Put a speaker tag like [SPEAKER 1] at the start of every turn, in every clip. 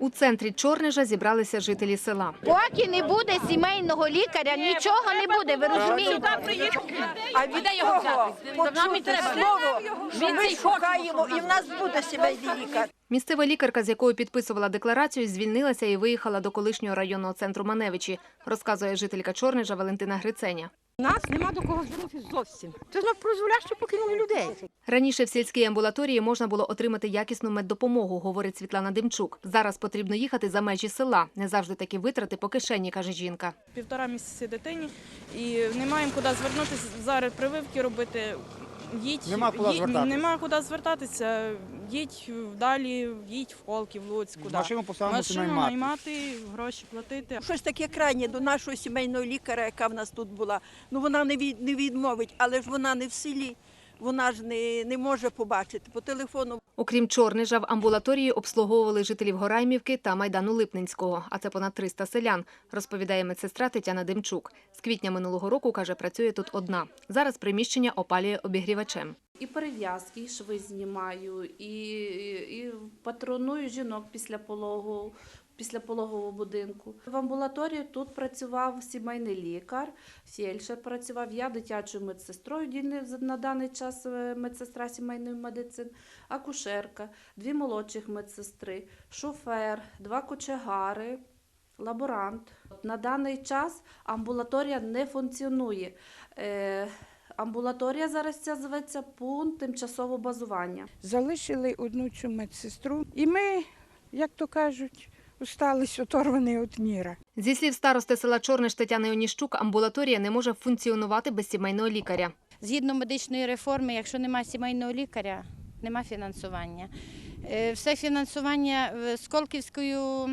[SPEAKER 1] У центрі Чорнижа зібралися жителі села.
[SPEAKER 2] Поки не буде сімейного лікаря, нічого не буде, ви розумієте?
[SPEAKER 3] А від кого почути слово, що ми шукаємо, і в нас буде сімейний лікар.
[SPEAKER 1] Місцева лікарка, з якою підписувала декларацію, звільнилася і виїхала до колишнього районного центру Маневичі, розказує жителька Чорнижа Валентина Гриценя.
[SPEAKER 4] У нас нема до кого звернутися зовсім. Це знов прозволяще покинули людей.
[SPEAKER 1] Раніше в сільській амбулаторії можна було отримати якісну меддопомогу, говорить Світлана Демчук. Зараз потрібно їхати за межі села. Не завжди такі витрати по кишені, каже жінка.
[SPEAKER 5] півтора місяці дитині і не маємо куди звернутися. Зараз прививки робити. Їдь,
[SPEAKER 6] Нема куди
[SPEAKER 5] їдь-
[SPEAKER 6] звертатися.
[SPEAKER 5] Нема куди звертатися. Їдь далі, їдь в Холків, в Луцьк, куди.
[SPEAKER 6] Машину поставимо
[SPEAKER 5] Машину
[SPEAKER 6] наймати.
[SPEAKER 5] наймати, гроші платити.
[SPEAKER 3] Щось таке крайнє до нашого сімейного лікаря, яка в нас тут була. Ну вона не від не відмовить, але ж вона не в селі. Вона ж не, не може побачити по телефону.
[SPEAKER 1] Окрім Чорнижа, в амбулаторії обслуговували жителів Гораймівки та Майдану Липненського, а це понад 300 селян, розповідає медсестра Тетяна Демчук. З квітня минулого року, каже, працює тут одна. Зараз приміщення опалює обігрівачем.
[SPEAKER 7] І перев'язки, і шви знімаю, і, і патроную жінок після пологу, після пологового будинку. В амбулаторії тут працював сімейний лікар, фельдшер працював, я дитячою медсестрою, на даний час е, медсестра сімейної медицини, акушерка, дві молодших медсестри, шофер, два кочегари. Лаборант на даний час амбулаторія не функціонує. Е, Амбулаторія зараз ця зветься пункт тимчасового базування.
[SPEAKER 4] Залишили одну цю медсестру. І ми, як то кажуть, остались оторвані від міра.
[SPEAKER 1] Зі слів старости села Чорниш Тетяни Оніщук, амбулаторія не може функціонувати без сімейного лікаря.
[SPEAKER 2] Згідно медичної реформи, якщо немає сімейного лікаря, нема фінансування. Е, Все фінансування в Сколківською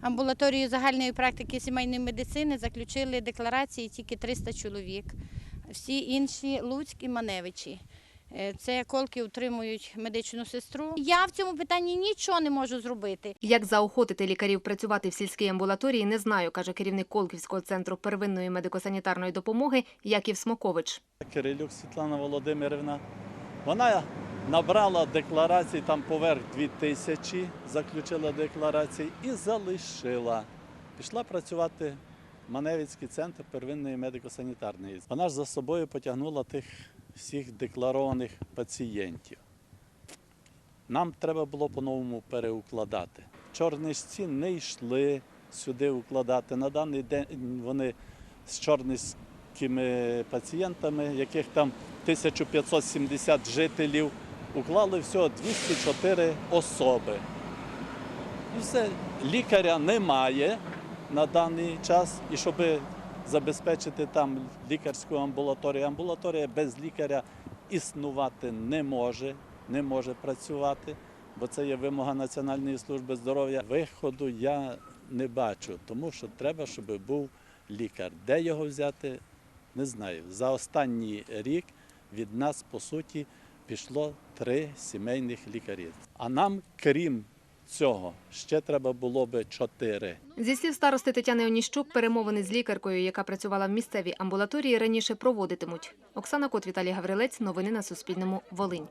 [SPEAKER 2] амбулаторією загальної практики сімейної медицини заключили декларації тільки 300 чоловік. Всі інші Луцьк і Маневичі. Е, Це колки утримують медичну сестру. Я в цьому питанні нічого не можу зробити.
[SPEAKER 1] Як заохотити лікарів працювати в сільській амбулаторії, не знаю, каже керівник Колківського центру первинної медико-санітарної допомоги Яків Смокович.
[SPEAKER 8] Кирилюк Світлана Володимирівна. Вона набрала декларацій там поверх 2 тисячі, заключила декларації і залишила. Пішла працювати в Маневицький центр первинної медико-санітарної. Вона ж за собою потягнула тих всіх декларованих пацієнтів. Нам треба було по-новому переукладати. Чорнишці не йшли сюди укладати. На даний день вони з чорнишськими пацієнтами, яких там 1570 жителів, уклали всього 204 особи. І все, лікаря немає на даний час, і щоб забезпечити там лікарську амбулаторію, амбулаторія без лікаря існувати не може, не може працювати, бо це є вимога Національної служби здоров'я. Виходу я не бачу, тому що треба, щоб був лікар. Де його взяти, не знаю. За останній рік від нас, по суті, пішло три сімейних лікарі. А нам, крім цього, ще треба було би чотири.
[SPEAKER 1] Зі слів старости Тетяни Оніщук, перемовини з лікаркою, яка працювала в місцевій амбулаторії, раніше проводитимуть. Оксана Кот, Віталій Гаврилець. Новини на Суспільному. Волинь.